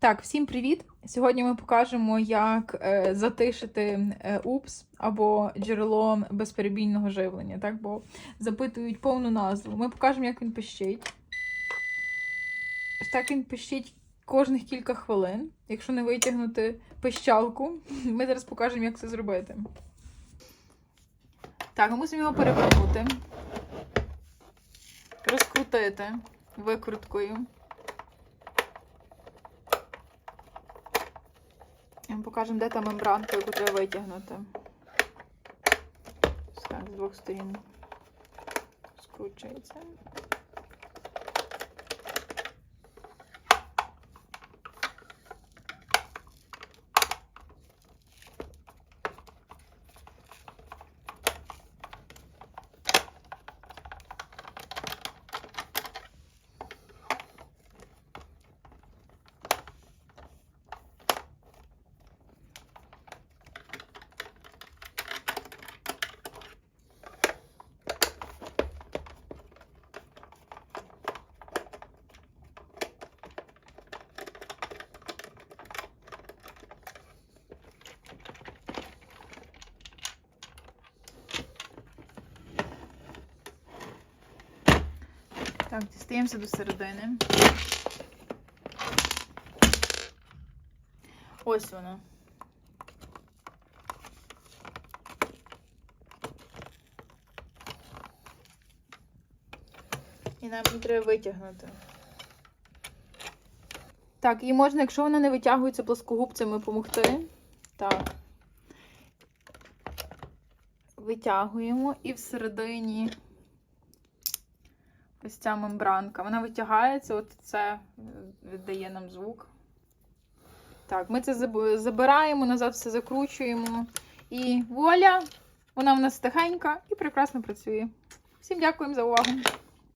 Так, всім привіт! Сьогодні ми покажемо, як е, затишити е, упс або джерело безперебійного живлення. Так, бо запитують повну назву. Ми покажемо, як він пищить. Так він пищить кожних кілька хвилин. Якщо не витягнути пищалку, ми зараз покажемо, як це зробити. Так, ми мусимо його перевернути, розкрутити викруткою. Покажемо, де та мембранка, яку треба витягнути. З двох сторін скручується. Так, дістаємося до середини. Ось воно. І нам її треба витягнути. Так, і можна, якщо вона не витягується плоскогубцями, допомогти. Так. Витягуємо і всередині ось ця мембранка. Вона витягається, от це віддає нам звук. Так, ми це забираємо, назад все закручуємо. І вуаля! Вона в нас тихенька і прекрасно працює. Всім дякуємо за увагу!